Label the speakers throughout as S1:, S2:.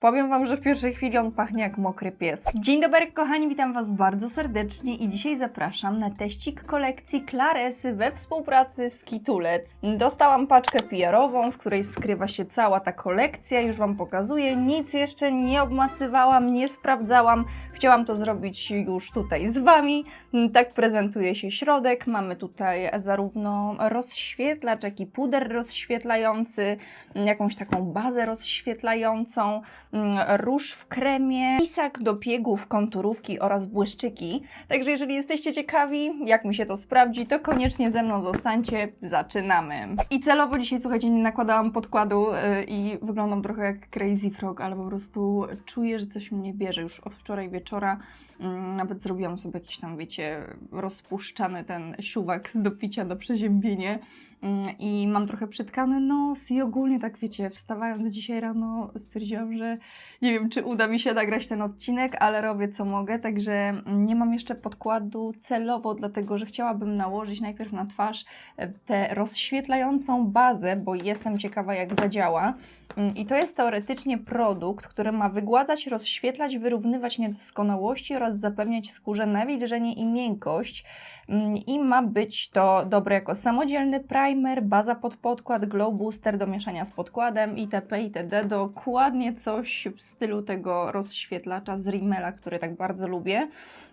S1: Powiem Wam, że w pierwszej chwili on pachnie jak mokry pies. Dzień dobry, kochani, witam Was bardzo serdecznie i dzisiaj zapraszam na teścik kolekcji Claresy we współpracy z Kitulec. Dostałam paczkę PR-ową, w której skrywa się cała ta kolekcja, już Wam pokazuję. Nic jeszcze nie obmacywałam, nie sprawdzałam. Chciałam to zrobić już tutaj z Wami. Tak prezentuje się środek. Mamy tutaj zarówno rozświetlacz, jak i puder rozświetlający, jakąś taką bazę rozświetlającą róż w kremie, pisak do piegów, konturówki oraz błyszczyki. Także jeżeli jesteście ciekawi, jak mi się to sprawdzi, to koniecznie ze mną zostańcie. Zaczynamy. I celowo dzisiaj, słuchajcie, nie nakładałam podkładu yy, i wyglądam trochę jak Crazy Frog, ale po prostu czuję, że coś mnie bierze już od wczoraj wieczora. Mm, Nawet zrobiłam sobie jakiś tam, wiecie, rozpuszczany ten siuwak z dopicia na przeziębienie Mm, i mam trochę przytkany nos i ogólnie tak, wiecie, wstawając dzisiaj rano stwierdziłam, że nie wiem, czy uda mi się nagrać ten odcinek, ale robię co mogę, także nie mam jeszcze podkładu celowo, dlatego że chciałabym nałożyć najpierw na twarz e, tę rozświetlającą bazę, bo jestem ciekawa jak zadziała. Mm, I to jest teoretycznie produkt, który ma wygładzać, rozświetlać, wyrównywać niedoskonałości oraz zapewniać skórze nawilżenie i miękkość. Mm, I ma być to dobre jako samodzielny primer, baza pod podkład, glow booster do mieszania z podkładem itp. itd. Dokładnie coś w stylu tego rozświetlacza z Rimmela, który tak bardzo lubię.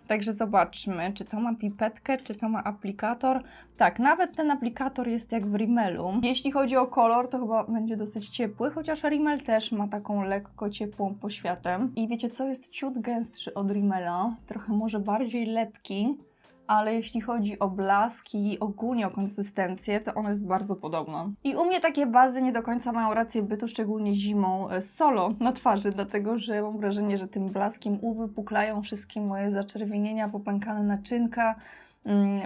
S1: Także zobaczmy, czy to ma pipetkę, czy to ma aplikator. Tak, nawet ten aplikator jest jak w Rimmelu. Jeśli chodzi o kolor, to chyba będzie dosyć ciepły, chociaż Rimmel też ma taką lekko ciepłą poświatę. I wiecie co, jest ciut gęstszy od Rimmela, trochę może bardziej lepki, ale jeśli chodzi o blask i ogólnie o konsystencję, to ona jest bardzo podobna. I u mnie takie bazy nie do końca mają rację bytu, szczególnie zimą e, solo na twarzy, dlatego że mam wrażenie, że tym blaskiem uwypuklają wszystkie moje zaczerwienienia, popękane naczynka,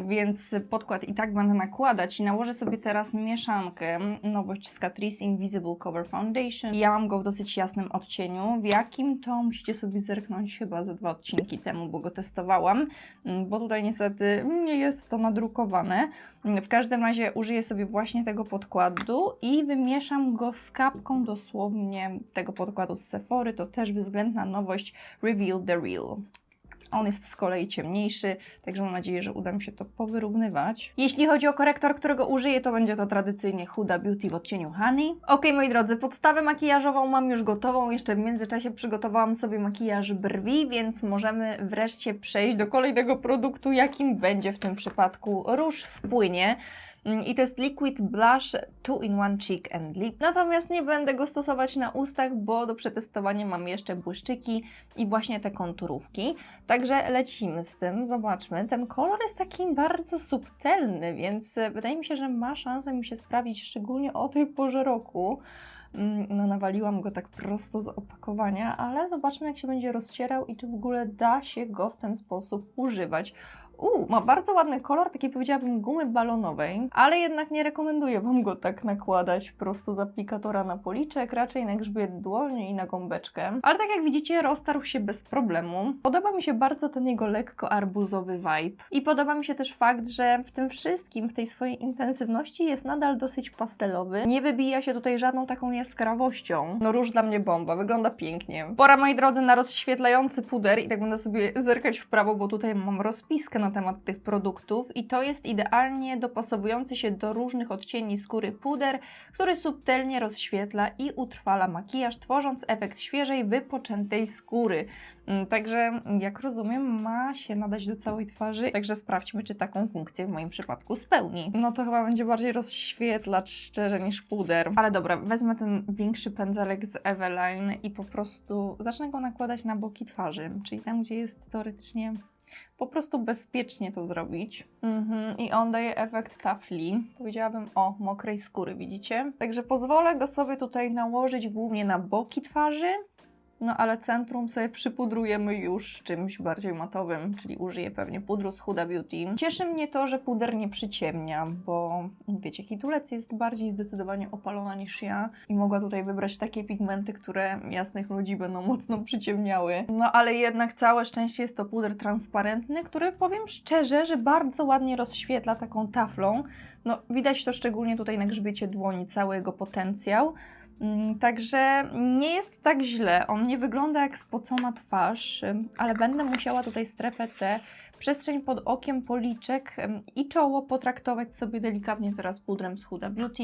S1: więc podkład i tak będę nakładać i nałożę sobie teraz mieszankę, nowość z Catrice Invisible Cover Foundation. Ja mam go w dosyć jasnym odcieniu. W jakim to musicie sobie zerknąć chyba ze dwa odcinki temu, bo go testowałam, mm, bo tutaj niestety nie jest to nadrukowane. Mm, W każdym razie użyję sobie właśnie tego podkładu i wymieszam go z kapką dosłownie tego podkładu z Sephory. To też względna nowość Reveal the Real. On jest z kolei ciemniejszy, także mam nadzieję, że uda mi się to powyrównywać. Jeśli chodzi o korektor, którego użyję, to będzie to tradycyjnie Huda Beauty w odcieniu Honey. Ok, moi drodzy, podstawę makijażową mam już gotową. Jeszcze w międzyczasie przygotowałam sobie makijaż brwi, więc możemy wreszcie przejść do kolejnego produktu, jakim będzie w tym przypadku róż w płynie. Mm, I to jest Liquid Blush 2-in-1 Cheek and Lip. Natomiast nie będę go stosować na ustach, bo do przetestowania mam jeszcze błyszczyki i właśnie te konturówki. Także lecimy z tym, zobaczmy. Ten kolor jest taki bardzo subtelny, więc e, wydaje mi się, że ma szansę mi się sprawdzić, szczególnie o tej porze roku. Mm, No, nawaliłam go tak prosto z opakowania, ale zobaczmy, jak się będzie rozcierał i czy w ogóle da się go w ten sposób używać. Uuu, ma bardzo ładny kolor, takiej powiedziałabym gumy balonowej, ale jednak nie rekomenduję Wam go tak nakładać prosto z aplikatora na policzek, raczej na grzbiet dłoni i na gąbeczkę. Ale tak jak widzicie, roztarł się bez problemu. Podoba mi się bardzo ten jego lekko arbuzowy vibe. I podoba mi się też fakt, że w tym wszystkim, w tej swojej intensywności jest nadal dosyć pastelowy. Nie wybija się tutaj żadną taką jaskrawością. No róż dla mnie bomba, wygląda pięknie. Pora, moi drodzy, na rozświetlający puder i tak będę sobie zerkać w prawo, bo tutaj mam rozpiskę na temat tych produktów i to jest idealnie dopasowujący się do różnych odcieni skóry puder, który subtelnie rozświetla i utrwala makijaż, tworząc efekt świeżej, wypoczętej skóry. Mm, Także, jak rozumiem, ma się nadać do całej twarzy, także sprawdźmy, czy taką funkcję w moim przypadku spełni. No to chyba będzie bardziej rozświetlacz szczerze niż puder. Ale dobra, wezmę ten większy pędzelek z Eveline i po prostu zacznę go nakładać na boki twarzy, czyli tam, gdzie jest teoretycznie po prostu bezpiecznie to zrobić. Mhm, I on daje efekt tafli. Powiedziałabym o mokrej skóry, widzicie? Także pozwolę go sobie tutaj nałożyć głównie na boki twarzy. No ale centrum sobie przypudrujemy już czymś bardziej matowym, czyli użyję pewnie pudru z Huda Beauty. Cieszy mnie to, że puder nie przyciemnia, bo wiecie, hitulec jest bardziej zdecydowanie opalona niż ja i mogła tutaj wybrać takie pigmenty, które jasnych ludzi będą mocno przyciemniały. No ale jednak całe szczęście jest to puder transparentny, który powiem szczerze, że bardzo ładnie rozświetla taką taflą. No widać to szczególnie tutaj na grzbiecie dłoni, cały jego potencjał. Mm, Także nie jest tak źle. On nie wygląda jak spocona twarz, ale będę musiała tutaj strefę T, przestrzeń pod okiem, policzek i czoło potraktować sobie delikatnie teraz pudrem z Huda Beauty.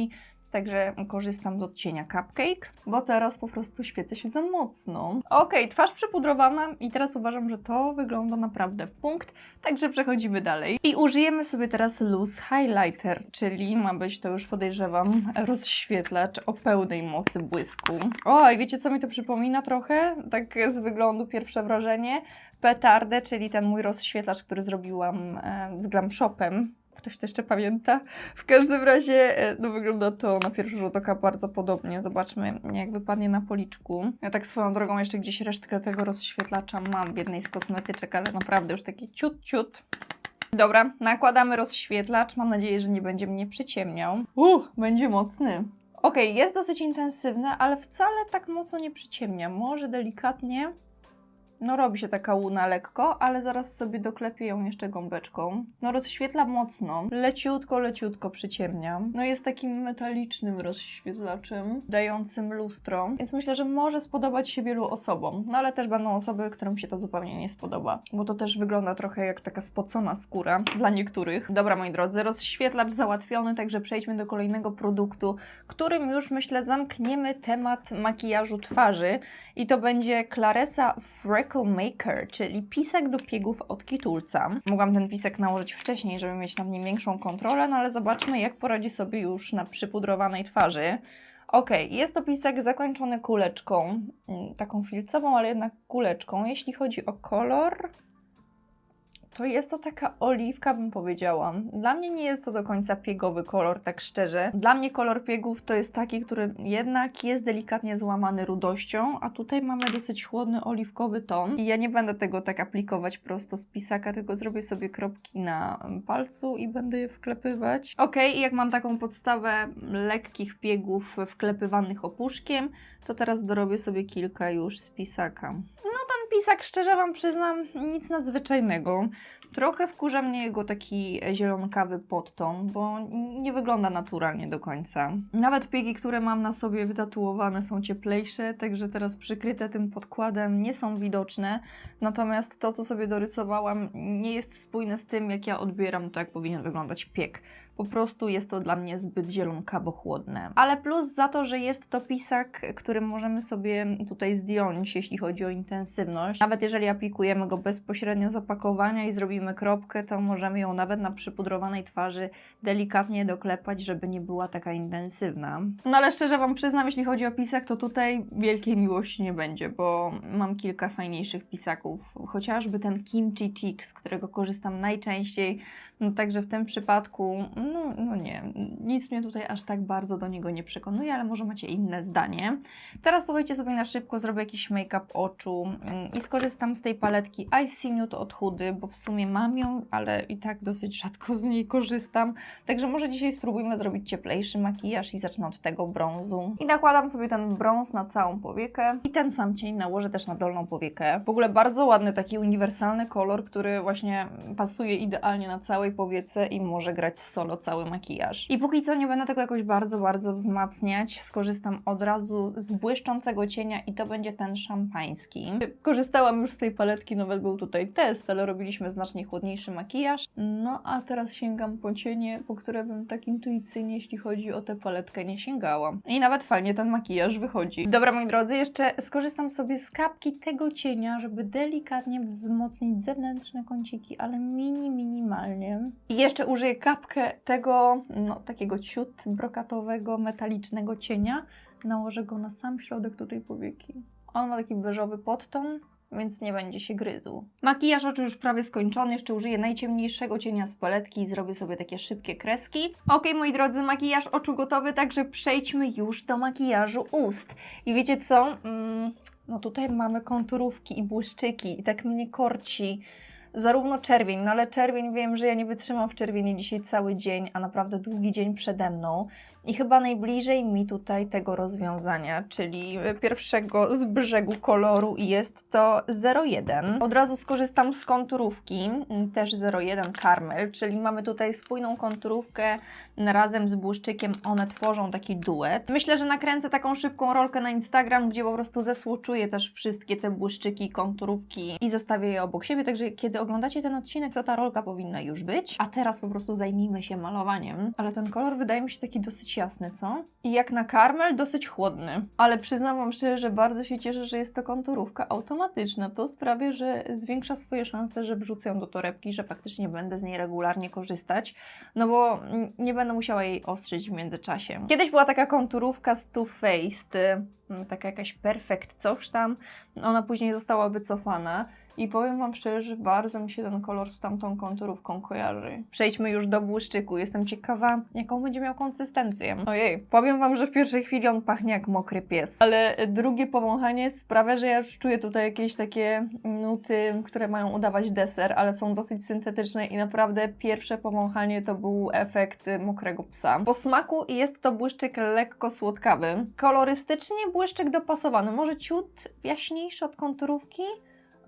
S1: Także korzystam z odcienia Cupcake, bo teraz po prostu świecę się za mocno. Okej, twarz przypudrowana i teraz uważam, że to wygląda naprawdę w punkt, także przechodzimy dalej. I użyjemy sobie teraz Loose Highlighter, czyli ma być to już podejrzewam rozświetlacz o pełnej mocy błysku. Oj, wiecie co mi to przypomina trochę? Tak z wyglądu pierwsze wrażenie. Petardę, czyli ten mój rozświetlacz, który zrobiłam e, z Glam Shopem. Ktoś to jeszcze pamięta? W każdym razie e, no, wygląda to na pierwszy rzut oka bardzo podobnie. Zobaczmy, jak wypadnie na policzku. Ja tak swoją drogą jeszcze gdzieś resztkę tego rozświetlacza mam w jednej z kosmetyczek, ale naprawdę już taki ciut, ciut. Dobra, nakładamy rozświetlacz. Mam nadzieję, że nie będzie mnie przyciemniał. Uh, będzie mocny. Okej, jest dosyć intensywny, ale wcale tak mocno nie przyciemnia. Może delikatnie. No robi się taka łuna lekko, ale zaraz sobie doklepię ją jeszcze gąbeczką. No rozświetla mocno, leciutko, leciutko przyciemnia. No jest takim metalicznym rozświetlaczem, dającym lustro, więc myślę, że może spodobać się wielu osobom. No ale też będą osoby, którym się to zupełnie nie spodoba, bo to też wygląda trochę jak taka spocona skóra dla niektórych. Dobra, moi drodzy, rozświetlacz załatwiony, także przejdźmy do kolejnego produktu, którym już myślę zamkniemy temat makijażu twarzy i to będzie Claresa Freckle Maker, czyli pisak do piegów od Kitulca. Mogłam ten pisak nałożyć wcześniej, żeby mieć nad nim większą kontrolę, no ale zobaczmy jak poradzi sobie już na przypudrowanej twarzy. Ok, jest to pisak zakończony kuleczką, mm, taką filcową, ale jednak kuleczką. Jeśli chodzi o kolor, to jest to taka oliwka, bym powiedziała. Dla mnie nie jest to do końca piegowy kolor, tak szczerze. Dla mnie kolor piegów to jest taki, który jednak jest delikatnie złamany rudością, a tutaj mamy dosyć chłodny oliwkowy ton. I ja nie będę tego tak aplikować prosto z pisaka, tylko zrobię sobie kropki na palcu i będę je wklepywać. Ok, i jak mam taką podstawę lekkich piegów wklepywanych opuszkiem, to teraz dorobię sobie kilka już z pisaka. Pisak, szczerze Wam przyznam, nic nadzwyczajnego. Trochę wkurza mnie jego taki zielonkawy podton, bo nie wygląda naturalnie do końca. Nawet piegi, które mam na sobie wytatuowane są cieplejsze, także teraz przykryte tym podkładem nie są widoczne. Natomiast to, co sobie dorysowałam, nie jest spójne z tym, jak ja odbieram to, jak powinien wyglądać pieg. Po prostu jest to dla mnie zbyt zielonkabo-chłodne. Ale plus za to, że jest to pisak, który możemy sobie tutaj zdjąć, jeśli chodzi o intensywność. Nawet jeżeli aplikujemy go bezpośrednio z opakowania i zrobimy kropkę, to możemy ją nawet na przypudrowanej twarzy delikatnie doklepać, żeby nie była taka intensywna. No ale szczerze Wam przyznam, jeśli chodzi o pisak, to tutaj wielkiej miłości nie będzie, bo mam kilka fajniejszych pisaków. Chociażby ten Kimchi Chick, z którego korzystam najczęściej. No, także w tym przypadku, no, no nie, nic mnie tutaj aż tak bardzo do niego nie przekonuje, ale może macie inne zdanie. Teraz słuchajcie sobie na szybko, zrobię jakiś make-up oczu i skorzystam z tej paletki Icy Nude od Hudy, bo w sumie mam ją, ale i tak dosyć rzadko z niej korzystam. Także może dzisiaj spróbujmy zrobić cieplejszy makijaż i zacznę od tego brązu. I nakładam sobie ten brąz na całą powiekę i ten sam cień nałożę też na dolną powiekę. W ogóle bardzo ładny, taki uniwersalny kolor, który właśnie pasuje idealnie na całej powiece i może grać solo cały makijaż. I póki co nie będę tego jakoś bardzo, bardzo wzmacniać. Skorzystam od razu z błyszczącego cienia i to będzie ten szampański. Korzystałam już z tej paletki, nawet był tutaj test, ale robiliśmy znacznie chłodniejszy makijaż. No a teraz sięgam po cienie, po które bym tak intuicyjnie, jeśli chodzi o tę paletkę, nie sięgałam. I nawet fajnie ten makijaż wychodzi. Dobra, moi drodzy, jeszcze skorzystam sobie z kapki tego cienia, żeby delikatnie wzmocnić zewnętrzne kąciki, ale mini, minimalnie. I jeszcze użyję kapkę tego, no takiego ciut brokatowego, metalicznego cienia. Nałożę go na sam środek tutaj powieki. On ma taki beżowy podton, więc nie będzie się gryzł. Makijaż oczu już prawie skończony, jeszcze użyję najciemniejszego cienia z paletki i zrobię sobie takie szybkie kreski. Ok, moi drodzy, makijaż oczu gotowy, także przejdźmy już do makijażu ust. I wiecie co? Mm, no tutaj mamy konturówki i błyszczyki i tak mnie korci zarówno czerwień, no ale czerwień wiem, że ja nie wytrzymam w czerwieni dzisiaj cały dzień, a naprawdę długi dzień przede mną. I chyba najbliżej mi tutaj tego rozwiązania, czyli pierwszego z brzegu koloru i jest to 01. Od razu skorzystam z konturówki, też 01 Carmel, czyli mamy tutaj spójną konturówkę razem z błyszczykiem, one tworzą taki duet. Myślę, że nakręcę taką szybką rolkę na Instagram, gdzie po prostu zesłuczuję też wszystkie te błyszczyki, konturówki i zestawię je obok siebie, także kiedy oglądacie ten odcinek, to ta rolka powinna już być. A teraz po prostu zajmijmy się malowaniem. Ale ten kolor wydaje mi się taki dosyć jasny, co? I jak na karmel, dosyć chłodny. Ale przyznam Wam szczerze, że bardzo się cieszę, że jest to konturówka automatyczna. To sprawia, że zwiększa swoje szanse, że wrzucę ją do torebki, że faktycznie będę z niej regularnie korzystać, no bo nie będę musiała jej ostrzyć w międzyczasie. Kiedyś była taka konturówka z Too Faced, mm, taka jakaś perfekt coś tam. Ona później została wycofana. I powiem Wam szczerze, że bardzo mi się ten kolor z tamtą konturówką kojarzy. Przejdźmy już do błyszczyku. Jestem ciekawa, jaką będzie miał konsystencję. Ojej, powiem Wam, że w pierwszej chwili on pachnie jak mokry pies. Ale drugie powąchanie sprawia, że ja już czuję tutaj jakieś takie nuty, które mają udawać deser, ale są dosyć syntetyczne i naprawdę pierwsze powąchanie to był efekt mokrego psa. Po smaku jest to błyszczyk lekko słodkawy. Kolorystycznie błyszczyk dopasowany, może ciut jaśniejszy od konturówki,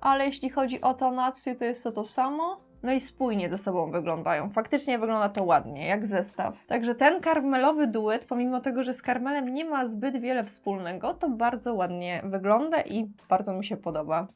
S1: ale jeśli chodzi o tonację, to jest to to samo. No i spójnie ze sobą wyglądają. Faktycznie wygląda to ładnie, jak zestaw. Także ten karmelowy duet, pomimo tego, że z karmelem nie ma zbyt wiele wspólnego, to bardzo ładnie wygląda i bardzo mi się podoba.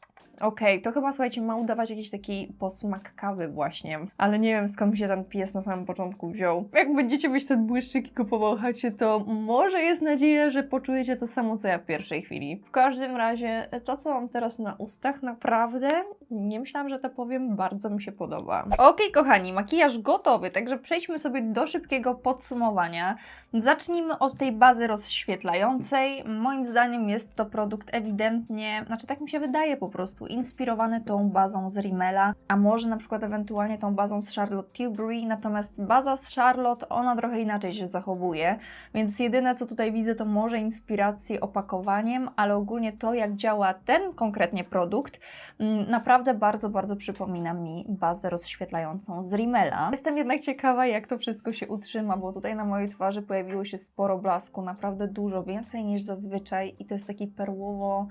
S1: Okej, to chyba słuchajcie, ma udawać jakiś taki posmak kawy właśnie, ale nie wiem skąd mi się ten pies na samym początku wziął. Jak będziecie mieć ten błyszczyk i go powąchacie, to może jest nadzieja, że poczujecie to samo co ja w pierwszej chwili. W każdym razie, to co mam teraz na ustach, naprawdę nie myślałam, że to powiem, bardzo mi się podoba. Okej, kochani, makijaż gotowy, także przejdźmy sobie do szybkiego podsumowania. Zacznijmy od tej bazy rozświetlającej. Moim zdaniem jest to produkt ewidentnie, znaczy tak mi się wydaje po prostu, inspirowany tą bazą z Rimmela, a może na przykład ewentualnie tą bazą z Charlotte Tilbury, natomiast baza z Charlotte, ona trochę inaczej się zachowuje, więc jedyne co tutaj widzę to może inspiracje opakowaniem, ale ogólnie to jak działa ten konkretnie produkt, mm, naprawdę bardzo, bardzo przypomina mi bazę rozświetlającą z Rimmela. Jestem jednak ciekawa jak to wszystko się utrzyma, bo tutaj na mojej twarzy pojawiło się sporo blasku, naprawdę dużo, więcej niż zazwyczaj i to jest taki perłowo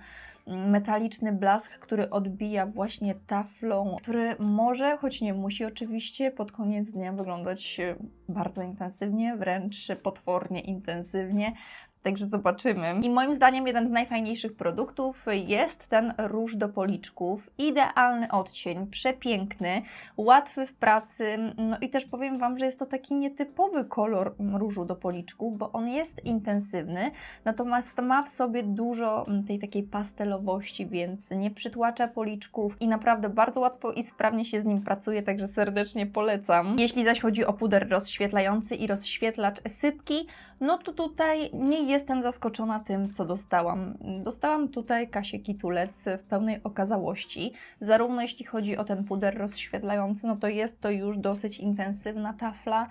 S1: metaliczny blask, który odbija właśnie taflą, który może, choć nie musi oczywiście, pod koniec dnia wyglądać bardzo intensywnie, wręcz potwornie intensywnie. Także zobaczymy. I moim zdaniem jeden z najfajniejszych produktów jest ten róż do policzków. Idealny odcień, przepiękny, łatwy w pracy. No i też powiem Wam, że jest to taki nietypowy kolor różu do policzków, bo on jest intensywny, natomiast ma w sobie dużo tej takiej pastelowości, więc nie przytłacza policzków i naprawdę bardzo łatwo i sprawnie się z nim pracuje, także serdecznie polecam. Jeśli zaś chodzi o puder rozświetlający i rozświetlacz sypki, no to tutaj nie jestem zaskoczona tym, co dostałam. Dostałam tutaj Kasię Kitulec w pełnej okazałości. Zarówno jeśli chodzi o ten puder rozświetlający, no to jest to już dosyć intensywna tafla,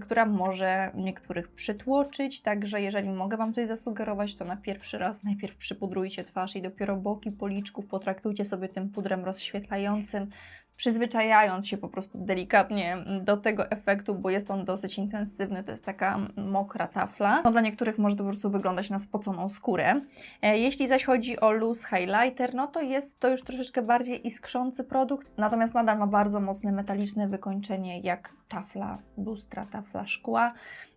S1: która może niektórych przytłoczyć, także jeżeli mogę Wam coś zasugerować, to na pierwszy raz najpierw przypudrujcie twarz i dopiero boki policzków potraktujcie sobie tym pudrem rozświetlającym, przyzwyczajając się po prostu delikatnie do tego efektu, bo jest on dosyć intensywny, to jest taka mokra tafla. No, dla niektórych może to po prostu wyglądać na spoconą skórę. E, jeśli zaś chodzi o loose highlighter, no to jest to już troszeczkę bardziej iskrzący produkt, natomiast nadal ma bardzo mocne metaliczne wykończenie jak tafla lustra, tafla szkła.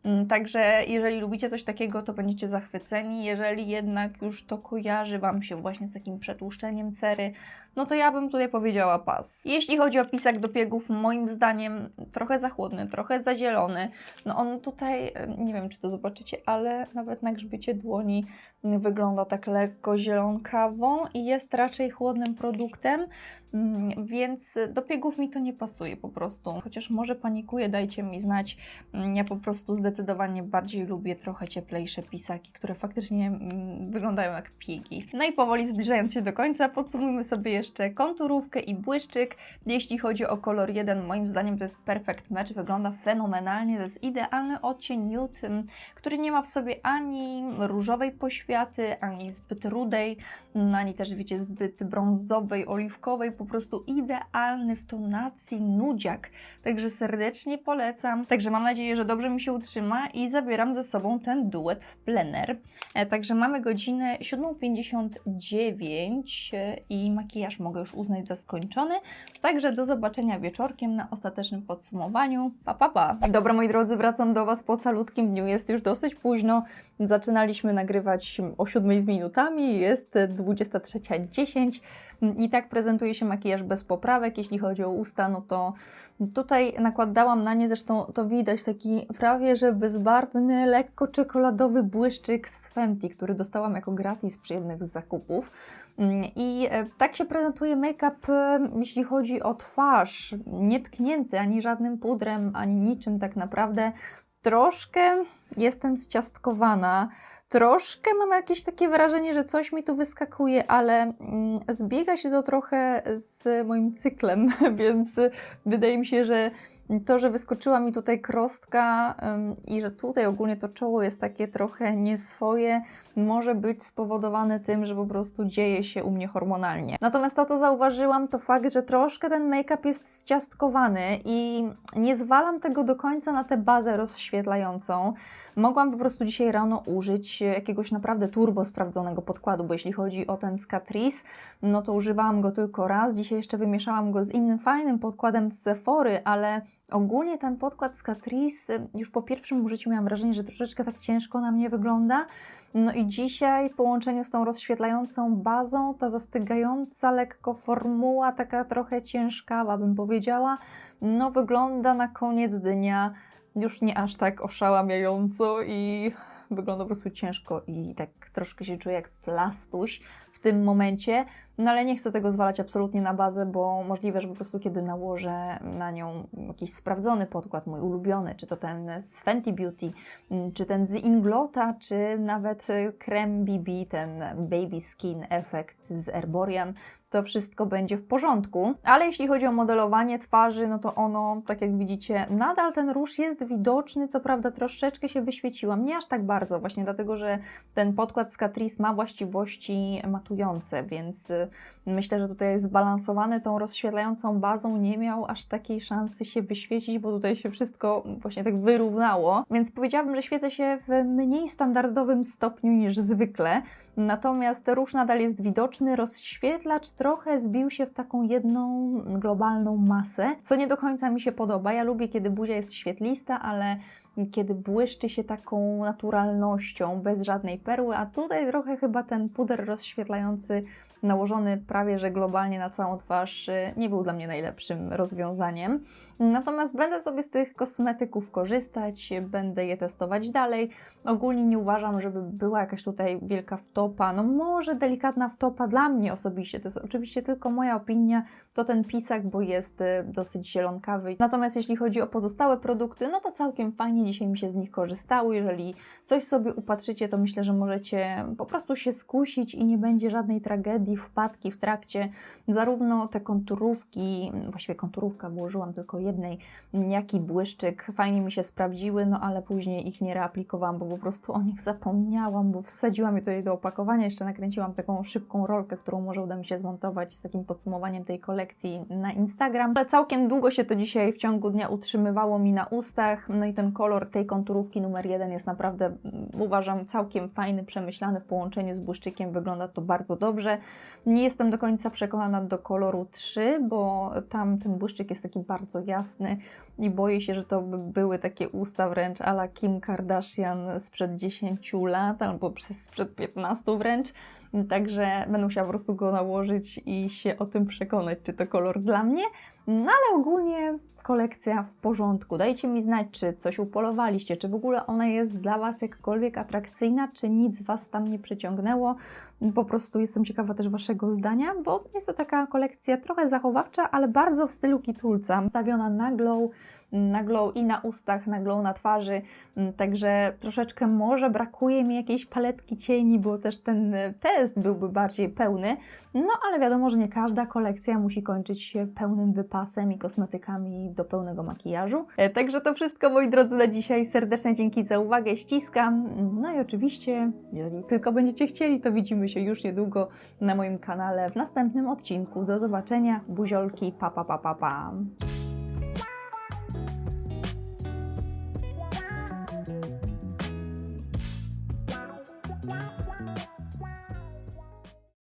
S1: Mm, także jeżeli lubicie coś takiego, to będziecie zachwyceni. Jeżeli jednak już to kojarzy Wam się właśnie z takim przetłuszczeniem cery, no to ja bym tutaj powiedziała pas. Jeśli chodzi o pisak do piegów, moim zdaniem trochę za chłodny, trochę za zielony. No on tutaj, nie wiem czy to zobaczycie, ale nawet na grzbiecie dłoni wygląda tak lekko zielonkawą i jest raczej chłodnym produktem, mm, więc do piegów mi to nie pasuje po prostu. Chociaż może panikuję, dajcie mi znać. Mm, ja po prostu zdecydowanie bardziej lubię trochę cieplejsze pisaki, które faktycznie mm, wyglądają jak piegi. No i powoli zbliżając się do końca, podsumujmy sobie jeszcze konturówkę i błyszczyk. Jeśli chodzi o kolor 1, moim zdaniem to jest perfect match, wygląda fenomenalnie, to jest idealny odcień nude, który nie ma w sobie ani różowej poświaty, kwiaty, ani zbyt rudej, no, ani też, wiecie, zbyt brązowej, oliwkowej, po prostu idealny w tonacji nudziak. Także serdecznie polecam. Także mam nadzieję, że dobrze mi się utrzyma i zabieram ze sobą ten duet w plener. E, Także mamy godzinę 7.59 e, i makijaż mogę już uznać za skończony. Także do zobaczenia wieczorkiem na ostatecznym podsumowaniu. Pa, pa, pa. Dobra, moi drodzy, wracam do Was po calutkim dniu. Jest już dosyć późno. Zaczynaliśmy nagrywać o 7 z minutami. Jest 23.10 i tak prezentuje się makijaż bez poprawek. Jeśli chodzi o usta, no to tutaj nakładałam na nie, zresztą to widać, taki prawie że bezbarwny, lekko czekoladowy błyszczyk z Fenty, który dostałam jako gratis przy jednych z zakupów. I e, tak się prezentuje make-up, e, jeśli chodzi o twarz. Nie tknięty ani żadnym pudrem, ani niczym tak naprawdę. Troszkę jestem zciastkowana. Troszkę mam jakieś takie wrażenie, że coś mi tu wyskakuje, ale mm, zbiega się to trochę z moim cyklem, więc wydaje mi się, że to, że wyskoczyła mi tutaj krostka i że tutaj ogólnie to czoło jest takie trochę nieswoje, może być spowodowane tym, że po prostu dzieje się u mnie hormonalnie. Natomiast to, co zauważyłam, to fakt, że troszkę ten make-up jest zciastkowany i nie zwalam tego do końca na tę bazę rozświetlającą. Mogłam po prostu dzisiaj rano użyć jakiegoś naprawdę turbo sprawdzonego podkładu, bo jeśli chodzi o ten z Catrice, no to używałam go tylko raz. Dzisiaj jeszcze wymieszałam go z innym fajnym podkładem z Sephory, ale ogólnie ten podkład z Catrice już po pierwszym użyciu miałam wrażenie, że troszeczkę tak ciężko na mnie wygląda. No i dzisiaj w połączeniu z tą rozświetlającą bazą, ta zastygająca lekko formuła, taka trochę ciężkawa bym powiedziała, no wygląda na koniec dnia już nie aż tak oszałamiająco i wygląda po prostu ciężko i tak troszkę się czuję jak plastuś w tym momencie. No ale nie chcę tego zwalać absolutnie na bazę, bo możliwe, że po prostu kiedy nałożę na nią jakiś sprawdzony podkład, mój ulubiony, czy to ten z Fenty Beauty, czy ten z Inglota, czy nawet krem BB, ten Baby Skin Effect z Erborian, to wszystko będzie w porządku. Ale jeśli chodzi o modelowanie twarzy, no to ono, tak jak widzicie, nadal ten róż jest widoczny, co prawda troszeczkę się wyświeciłam, nie aż tak bardzo, właśnie dlatego, że ten podkład z Catrice ma właściwości matujące, więc myślę, że tutaj zbalansowany tą rozświetlającą bazą, nie miał aż takiej szansy się wyświecić, bo tutaj się wszystko właśnie tak wyrównało, więc powiedziałabym, że świecę się w mniej standardowym stopniu niż zwykle, natomiast róż nadal jest widoczny, rozświetlacz trochę zbił się w taką jedną globalną masę, co nie do końca mi się podoba. Ja lubię, kiedy buzia jest świetlista, ale kiedy błyszczy się taką naturalnością, bez żadnej perły, a tutaj trochę chyba ten puder rozświetlający nałożony prawie że globalnie na całą twarz nie był dla mnie najlepszym rozwiązaniem. Natomiast będę sobie z tych kosmetyków korzystać, będę je testować dalej. Ogólnie nie uważam, żeby była jakaś tutaj wielka wtopa. No może delikatna wtopa dla mnie osobiście, to jest oczywiście tylko moja opinia, to ten pisak, bo jest dosyć zielonkawy. Natomiast jeśli chodzi o pozostałe produkty, no to całkiem fajnie dzisiaj mi się z nich korzystało. Jeżeli coś sobie upatrzycie, to myślę, że możecie po prostu się skusić i nie będzie żadnej tragedii, wpadki w trakcie. Zarówno te konturówki, właściwie konturówka włożyłam tylko jednej, jak i błyszczyk, fajnie mi się sprawdziły, no ale później ich nie reaplikowałam, bo po prostu o nich zapomniałam, bo wsadziłam je tutaj do opakowania, jeszcze nakręciłam taką szybką rolkę, którą może uda mi się zmontować z takim podsumowaniem tej kolekcji na Instagram. Ale całkiem długo się to dzisiaj w ciągu dnia utrzymywało mi na ustach, no i ten kolor tej konturówki numer jeden jest naprawdę, mm, uważam, całkiem fajny, przemyślany w połączeniu z błyszczykiem, wygląda to bardzo dobrze. Nie jestem do końca przekonana do koloru 3, bo tam ten błyszczyk jest taki bardzo jasny i boję się, że to by były takie usta wręcz ala Kim Kardashian sprzed 10 lat albo sprzed 15 wręcz. Także będę musiała po prostu go nałożyć i się o tym przekonać, czy to kolor dla mnie. No ale ogólnie kolekcja w porządku. Dajcie mi znać, czy coś upolowaliście, czy w ogóle ona jest dla Was jakkolwiek atrakcyjna, czy nic Was tam nie przyciągnęło. Po prostu jestem ciekawa też Waszego zdania, bo jest to taka kolekcja trochę zachowawcza, ale bardzo w stylu kitulca. Stawiona na glow, na glow i na ustach, na glow na twarzy, Mm, także troszeczkę może brakuje mi jakiejś paletki cieni, bo też ten e, test byłby bardziej pełny, no ale wiadomo, że nie każda kolekcja musi kończyć się pełnym wypasem i kosmetykami do pełnego makijażu. E, Także to wszystko moi drodzy na dzisiaj. Serdeczne dzięki za uwagę, ściskam. No i oczywiście, jeżeli tylko będziecie chcieli, to widzimy się już niedługo na moim kanale w następnym odcinku. Do zobaczenia, buziolki, pa pa pa pa pa.